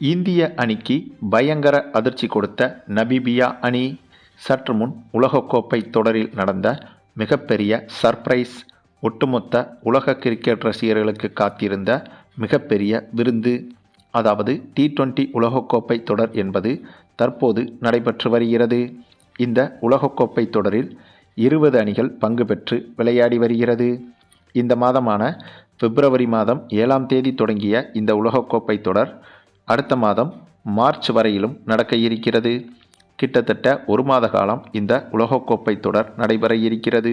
இந்திய அணிக்கு பயங்கர அதிர்ச்சி கொடுத்த நபீபியா அணி சற்று முன் உலகக்கோப்பை தொடரில் நடந்த மிகப்பெரிய சர்ப்ரைஸ் ஒட்டுமொத்த உலக கிரிக்கெட் ரசிகர்களுக்கு காத்திருந்த மிகப்பெரிய விருந்து அதாவது டி டுவெண்ட்டி உலகக்கோப்பை தொடர் என்பது தற்போது நடைபெற்று வருகிறது. இந்த உலகக்கோப்பை தொடரில் இருபது அணிகள் பங்கு பெற்று விளையாடி வருகிறது. இந்த மாதமான பிப்ரவரி மாதம் ஏழாம் தேதி தொடங்கிய இந்த உலகக்கோப்பை தொடர் அடுத்த மாதம் மார்ச் வரையிலும் நடக்க இருக்கிறது. கிட்டத்தட்ட ஒரு மாத காலம் இந்த உலகக்கோப்பை தொடர் நடைபெற இருக்கிறது.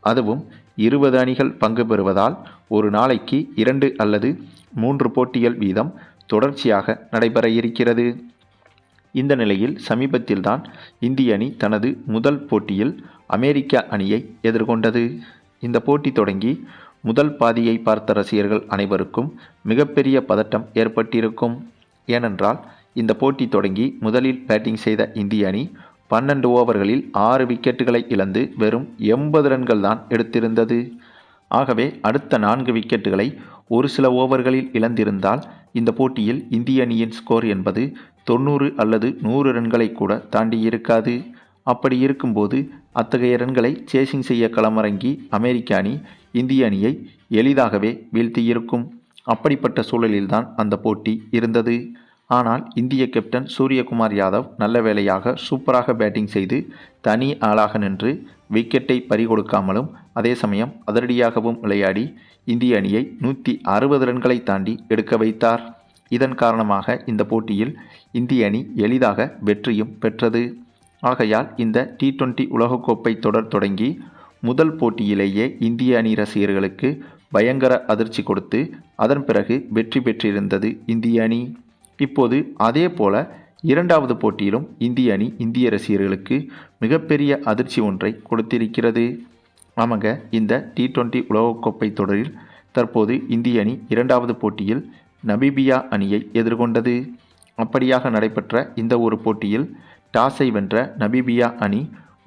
அதுவும் இருபது அணிகள் பங்கு பெறுவதால் ஒரு நாளைக்கு இரண்டு அல்லது மூன்று போட்டிகள் வீதம் தொடர்ச்சியாக நடைபெற இருக்கிறது. இந்த நிலையில் சமீபத்தில்தான் இந்திய அணி தனது முதல் போட்டியில் அமெரிக்க அணியை எதிர்கொண்டது. இந்த போட்டி தொடங்கி முதல் பாதியை பார்த்த ரசிகர்கள் அனைவருக்கும் மிகப்பெரிய பதட்டம் ஏற்பட்டிருக்கும். ஏனென்றால் இந்த போட்டி தொடங்கி முதலில் பேட்டிங் செய்த இந்திய அணி பன்னெண்டு ஓவர்களில் ஆறு விக்கெட்டுகளை இழந்து வெறும் எண்பது ரன்கள் தான் எடுத்திருந்தது. ஆகவே அடுத்த நான்கு விக்கெட்டுகளை ஒரு சில ஓவர்களில் இழந்திருந்தால் இந்த போட்டியில் இந்திய அணியின் ஸ்கோர் என்பது தொண்ணூறு அல்லது நூறு ரன்களை கூட தாண்டி இருக்காது. அப்படி இருக்கும்போது அத்தகைய ரன்களை சேசிங் செய்ய களமிறங்கி அமெரிக்க அணி இந்திய அணியை எளிதாகவே வீழ்த்தியிருக்கும். அப்படிப்பட்ட சூழலில்தான் அந்த போட்டி இருந்தது. ஆனால் இந்திய கேப்டன் சூரியகுமார் யாதவ் நல்ல வேளையாக சூப்பராக பேட்டிங் செய்து தனி ஆளாக நின்று விக்கெட்டை பறிகொடுக்காமலும் அதே சமயம் அதிரடியாகவும் விளையாடி இந்திய அணியை நூற்றி அறுபது ரன்களை தாண்டி எடுக்க வைத்தார். இதன் காரணமாக இந்த போட்டியில் இந்திய அணி எளிதாக வெற்றியும் பெற்றது. ஆகையால் இந்த டி டுவெண்ட்டி உலகக்கோப்பை தொடர் தொடங்கி முதல் போட்டியிலேயே இந்திய அணி ரசிகர்களுக்கு பயங்கர அதிர்ச்சி கொடுத்து அதன் பிறகு வெற்றி பெற்றிருந்தது இந்திய அணி. இப்போது அதே போல இரண்டாவது போட்டியிலும் இந்திய அணி இந்திய ரசிகர்களுக்கு மிகப்பெரிய அதிர்ச்சி ஒன்றை கொடுத்திருக்கிறது. ஆமாங்க இந்த டி டுவெண்ட்டி உலகக்கோப்பை தொடரில் தற்போது இந்திய அணி இரண்டாவது போட்டியில் நபீபியா அணியை எதிர்கொண்டது. அப்படியாக நடைபெற்ற இந்த ஒரு போட்டியில் டாஸை வென்ற நபீபியா அணி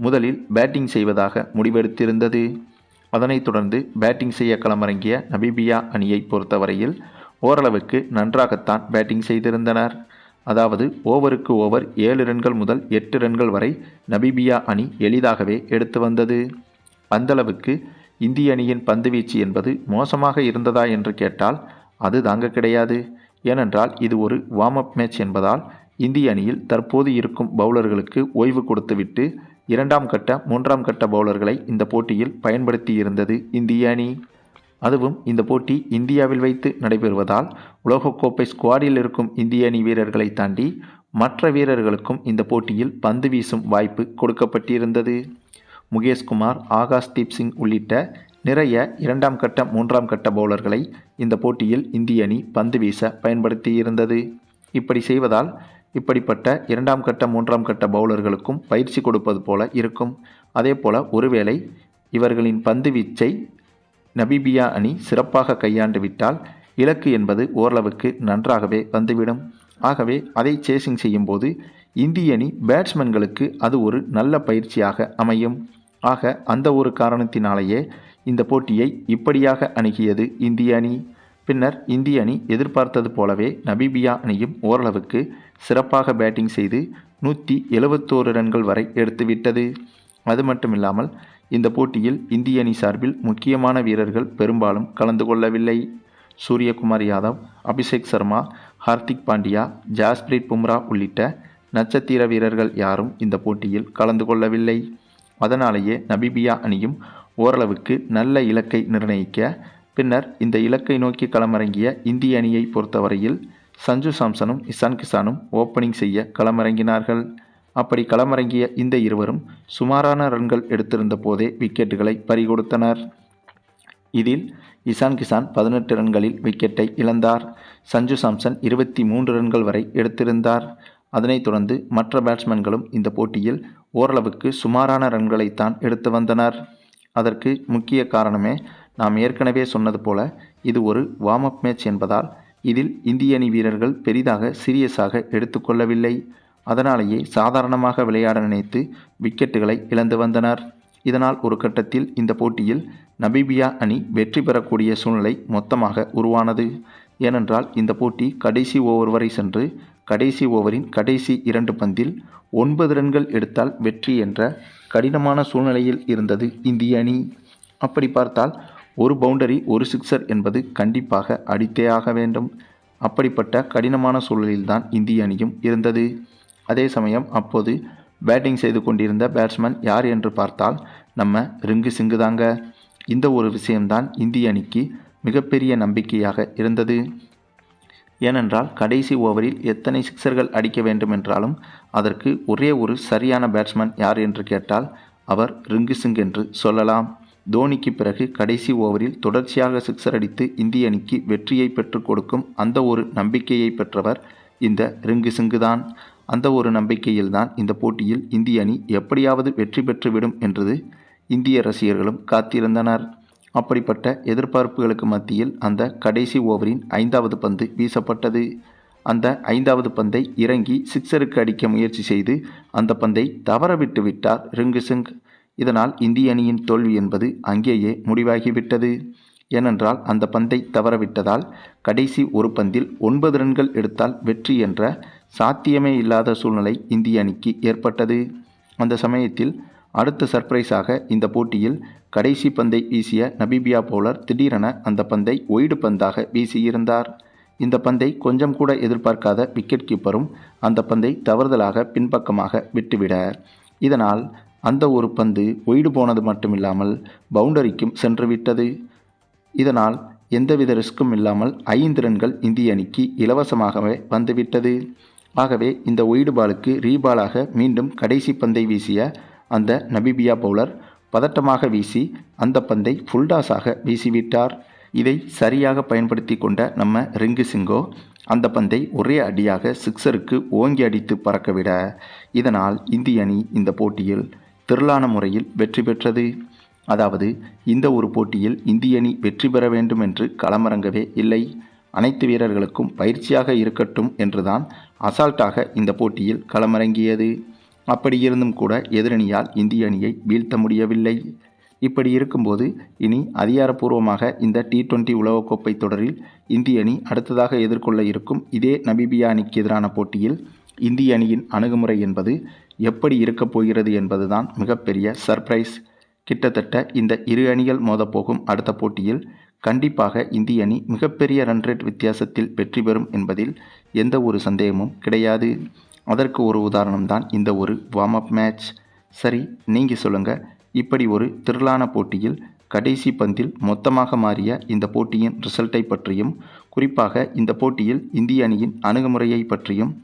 முதலில் பேட்டிங் செய்வதாக முடிவெடுத்திருந்தது. அதனைத் தொடர்ந்து பேட்டிங் செய்ய களமிறங்கிய நபீபியா அணியை பொறுத்தவரையில் ஓரளவுக்கு நன்றாகத்தான் பேட்டிங் செய்திருந்தனர். அதாவது ஓவருக்கு ஓவர் ஏழு ரன்கள் முதல் எட்டு ரன்கள் வரை நபீபியா அணி எளிதாகவே எடுத்து வந்தது. அந்தளவுக்கு இந்திய அணியின் பந்துவீச்சு என்பது மோசமாக இருந்ததா என்று கேட்டால் அது தாங்க கிடையாது. ஏனென்றால் இது ஒரு வார்ம் அப் மேட்ச் என்பதால் இந்திய அணியில் தற்போது இருக்கும் பவுலர்களுக்கு ஓய்வு கொடுத்துவிட்டு இரண்டாம் கட்ட மூன்றாம் கட்ட பவுலர்களை இந்த போட்டியில் பயன்படுத்தி இருந்தது இந்திய அணி. அதுவும் இந்த போட்டி இந்தியாவில் வைத்து நடைபெறுவதால் உலகக்கோப்பை ஸ்குவாடில் இருக்கும் இந்திய அணி வீரர்களை தாண்டி மற்ற வீரர்களுக்கும் இந்த போட்டியில் பந்து வீசும் வாய்ப்பு கொடுக்கப்பட்டிருந்தது. முகேஷ்குமார் ஆகாஷ்தீப் சிங் உள்ளிட்ட நிறைய இரண்டாம் கட்ட மூன்றாம் கட்ட பவுலர்களை இந்த போட்டியில் இந்திய அணி பந்து வீச பயன்படுத்தியிருந்தது. இப்படி செய்வதால் இப்படிப்பட்ட இரண்டாம் கட்ட மூன்றாம் கட்ட பவுலர்களுக்கும் பயிற்சி கொடுப்பது போல இருக்கும். அதே போல ஒருவேளை இவர்களின் பந்து வீச்சை நபிபியா அணி சிறப்பாக கையாண்டு விட்டால் இலக்கு என்பது ஓரளவுக்கு நன்றாகவே வந்துவிடும். ஆகவே அதை சேசிங் செய்யும்போது இந்திய அணி பேட்ஸ்மேன்களுக்கு அது ஒரு நல்ல பயிற்சியாக அமையும். ஆக அந்த ஒரு காரணத்தினாலேயே இந்த போட்டியை இப்படியாக அணுகியது இந்திய அணி. பின்னர் இந்திய அணி எதிர்பார்த்தது போலவே நபீபியா அணியும் ஓரளவுக்கு சிறப்பாக பேட்டிங் செய்து நூற்றி எழுபத்தோரு ரன்கள் வரை எடுத்துவிட்டது. அது மட்டுமில்லாமல் இந்த போட்டியில் இந்திய அணி சார்பில் முக்கியமான வீரர்கள் பெரும்பாலும் கலந்து கொள்ளவில்லை. சூரியகுமார் யாதவ் அபிஷேக் சர்மா ஹார்திக் பாண்டியா ஜாஸ்பிரீத் பும்ரா உள்ளிட்ட நட்சத்திர வீரர்கள் யாரும் இந்த போட்டியில் கலந்து கொள்ளவில்லை. அதனாலேயே நபிபியா அணியும் ஓரளவுக்கு நல்ல இலக்கை நிர்ணயிக்க பின்னர் இந்த இலக்கை நோக்கி களமிறங்கிய இந்திய அணியை பொறுத்தவரையில் சஞ்சு சாம்சனும் இசான் கிசானும் ஓப்பனிங் செய்ய களமிறங்கினார்கள். அப்படி களமிறங்கிய இந்த இருவரும் சுமாரான ரன்கள் எடுத்திருந்த போதே விக்கெட்டுகளை பறிகொடுத்தனர். இதில் இசான் கிசான் பதினெட்டு ரன்களில் விக்கெட்டை இழந்தார். சஞ்சு சாம்சன் இருபத்தி மூன்று ரன்கள் வரை எடுத்திருந்தார். அதனைத் தொடர்ந்து மற்ற பேட்ஸ்மேன்களும் இந்த போட்டியில் ஓரளவுக்கு சுமாரான ரன்களைத்தான் எடுத்து வந்தனர். அதற்கு முக்கிய காரணமே நாம் ஏற்கனவே சொன்னது போல இது ஒரு வார்ம் அப் மேட்ச் என்பதால் இதில் இந்திய அணி வீரர்கள் பெரிதாக சீரியஸாக எடுத்துக்கொள்ளவில்லை. அதனாலேயே சாதாரணமாக விளையாட நினைத்து விக்கெட்டுகளை இழந்து வந்தனர். இதனால் ஒரு கட்டத்தில் இந்த போட்டியில் நபீபியா அணி வெற்றி பெறக்கூடிய சூழ்நிலை மொத்தமாக உருவானது. ஏனென்றால் இந்த போட்டி கடைசி ஓவர் வரை சென்று கடைசி ஓவரின் கடைசி இரண்டு பந்தில் ஒன்பது ரன்கள் எடுத்தால் வெற்றி என்ற கடினமான சூழ்நிலையில் இருந்தது இந்திய அணி. அப்படி பார்த்தால் ஒரு பவுண்டரி ஒரு சிக்ஸர் என்பது கண்டிப்பாக அடித்தே ஆக வேண்டும். அப்படிப்பட்ட கடினமான சூழலில்தான் இந்திய அணியும் இருந்தது. அதே சமயம் அப்போது பேட்டிங் செய்து கொண்டிருந்த பேட்ஸ்மேன் யார் என்று பார்த்தால் நம்ம ரிங்கு சிங்கு தாங்க. இந்த ஒரு விஷயம்தான் இந்திய அணிக்கு மிகப்பெரிய நம்பிக்கையாக இருந்தது. ஏனென்றால் கடைசி ஓவரில் எத்தனை சிக்சர்கள் அடிக்க வேண்டும் என்றாலும் அதற்கு ஒரே ஒரு சரியான பேட்ஸ்மேன் யார் என்று கேட்டால் அவர் ரிங்கு சிங் என்று சொல்லலாம். தோனிக்கு பிறகு கடைசி ஓவரில் தொடர்ச்சியாக சிக்ஸர் அடித்து இந்திய அணிக்கு வெற்றியை பெற்றுக் கொடுக்கும் அந்த ஒரு நம்பிக்கையை பெற்றவர் இந்த ரிங்கு சிங்கு தான் அந்த ஒரு நம்பிக்கையில்தான் இந்த போட்டியில் இந்திய அணி எப்படியாவது வெற்றி பெற்றுவிடும் என்றது இந்திய ரசிகர்களும் காத்திருந்தனர். அப்படிப்பட்ட எதிர்பார்ப்புகளுக்கு மத்தியில் அந்த கடைசி ஓவரின் ஐந்தாவது பந்து வீசப்பட்டது. அந்த ஐந்தாவது பந்தை இறங்கி சிக்ஸருக்கு அடிக்க முயற்சி செய்து அந்த பந்தை தவற விட்டு விட்டார் ரிங்கு சிங் இதனால் இந்திய அணியின் தோல்வி என்பது அங்கேயே முடிவாகிவிட்டது. ஏனென்றால் அந்த பந்தை தவறவிட்டதால் கடைசி ஒரு பந்தில் ஒன்பது ரன்கள் எடுத்தால் வெற்றி என்ற சாத்தியமே இல்லாத சூழ்நிலை இந்திய அணிக்கு ஏற்பட்டது. அந்த சமயத்தில் அடுத்த சர்ப்ரைஸாக இந்த போட்டியில் கடைசி பந்தை வீசிய நபீபியா பவுலர் திடீரென அந்த பந்தை ஒயிடு பந்தாக வீசியிருந்தார். இந்த பந்தை கொஞ்சம் கூட எதிர்பார்க்காத விக்கெட் கீப்பரும் அந்த பந்தை தவறுதலாக பின்பக்கமாக விட்டுவிட. இதனால் அந்த ஒரு பந்து ஒய்டு போனது மட்டுமில்லாமல் பவுண்டரிக்கும் சென்றுவிட்டது. இதனால் எந்தவித ரிஸ்க்கும் இல்லாமல் ஐந்து ரன்கள் இந்திய அணிக்கு இலவசமாகவே வந்துவிட்டது. ஆகவே இந்த ஒய்டு பாலுக்கு ரீபாலாக மீண்டும் கடைசி பந்தை வீசிய அந்த நபிபியா பவுலர் பதட்டமாக வீசி அந்த பந்தை ஃபுல்டாஸாக வீசிவிட்டார். இதை சரியாக பயன்படுத்தி கொண்ட நம்ம ரிங்கு சிங்கோ அந்த பந்தை ஒரே அடியாக சிக்ஸருக்கு ஓங்கி அடித்து பறக்கவிட இதனால் இந்திய அணி இந்த போட்டியில் திரளான முறையில் வெற்றி பெற்றது. அதாவது இந்த ஒரு போட்டியில் இந்திய அணி வெற்றி பெற வேண்டும் என்று களமிறங்கவே இல்லை. அனைத்து வீரர்களுக்கும் பயிற்சியாக இருக்கட்டும் என்றுதான் அசால்ட்டாக இந்த போட்டியில் களமிறங்கியது. அப்படி இருந்தும் கூட எதிரணியால் இந்திய அணியை வீழ்த்த முடியவில்லை. இப்படி இருக்கும்போது இனி அதிகாரப்பூர்வமாக இந்த டி டுவெண்ட்டி உலகக்கோப்பை தொடரில் இந்திய அணி அடுத்ததாக எதிர்கொள்ள இருக்கும் இதே நபிபியா அணிக்கு எதிரான போட்டியில் இந்திய அணியின் அணுகுமுறை என்பது எப்படி இருக்கப் போகிறது என்பதுதான் மிகப்பெரிய சர்ப்ரைஸ் கிட்டத்தட்ட இந்த இரு அணிகள் மோதப்போகும் அடுத்த போட்டியில் கண்டிப்பாக இந்திய அணி மிகப்பெரிய ரன் ரேட் வித்தியாசத்தில் வெற்றி பெறும் என்பதில் எந்த ஒரு சந்தேகமும் கிடையாது. அதற்கு ஒரு உதாரணம் தான் இந்த ஒரு வார்ம் அப் மேட்ச் சரி நீங்கள் சொல்லுங்கள் இப்படி ஒரு திரளான போட்டியில் கடைசி பந்தில் மொத்தமாக மாறிய இந்த போட்டியின் ரிசல்ட்டை பற்றியும் குறிப்பாக இந்த போட்டியில் இந்திய அணியின் அணுகுமுறையை பற்றியும்